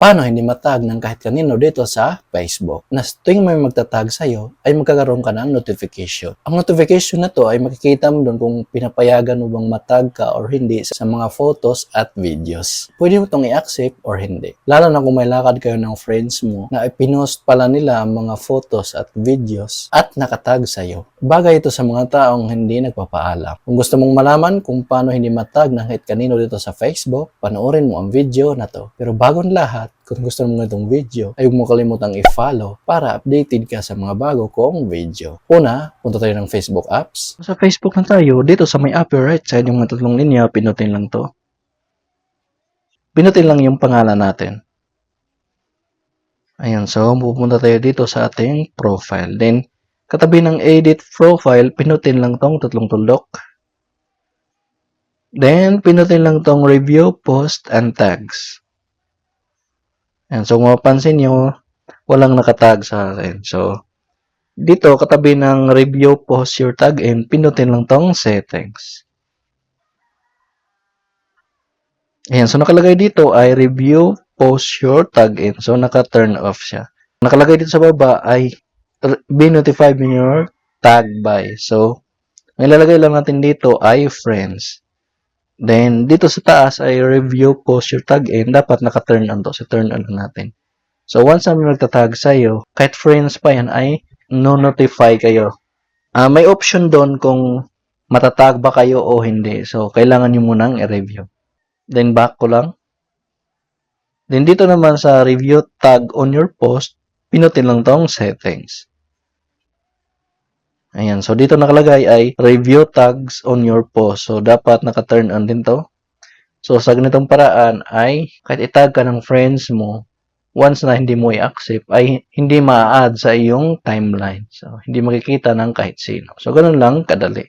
Paano hindi matag ng kahit kanino dito sa Facebook? Na tuwing may magtatag sa'yo, ay magkakaroon ka ng notification. Ang notification na to ay makikita mo doon kung pinapayagan mo bang matag ka or hindi sa mga photos at videos. Pwede mo itong i-accept or hindi. Lalo na kung may lakad kayo ng friends mo na ipinost pala nila ang mga photos at videos at nakatag sa'yo. Bagay ito sa mga taong hindi nagpapaalam. Kung gusto mong malaman kung paano hindi matag ng kahit kanino dito sa Facebook, panoorin mo ang video na to. Pero bago ang lahat, kung gusto mo itong video, ay huwag mo kalimutang i-follow para updated ka sa mga bago kong video. Una, punta tayo ng Facebook apps. Sa Facebook na tayo, dito sa may upper right side, yung mga tatlong linya, pinutin lang to. Pinutin lang yung pangalan natin. Ayan, so pupunta tayo dito sa ating profile. Then, katabi ng edit profile, pinutin lang tong tatlong tuldok. Then, pinutin lang tong review, post, and tags. Ayan, so kung mapansin nyo, walang nakatag sa akin. So, dito, katabi ng review, post your tag, and pinutin lang tong settings. Ayan, so nakalagay dito ay review, post your tag in. So, naka-turn off siya. Nakalagay dito sa baba ay be notified when your tag by. So, ang ilalagay lang natin dito ay friends. Then, dito sa taas ay review, post your tag in. Dapat naka-turn on to. So, turn on natin. So, once na magtatag sa'yo, kahit friends pa yan ay no-notify kayo. Ah, may option doon kung matatag ba kayo o hindi. So, kailangan nyo munang i-review. Then, back ko lang. Then, dito naman sa review tag on your post, pinutin lang tong settings. Ayan. So, dito nakalagay ay review tags on your post. So, dapat naka-turn on din to. So, sa ganitong paraan ay kahit itag ka ng friends mo, once na hindi mo i-accept, ay hindi ma-add sa iyong timeline. So, hindi makikita ng kahit sino. So, ganun lang kadali.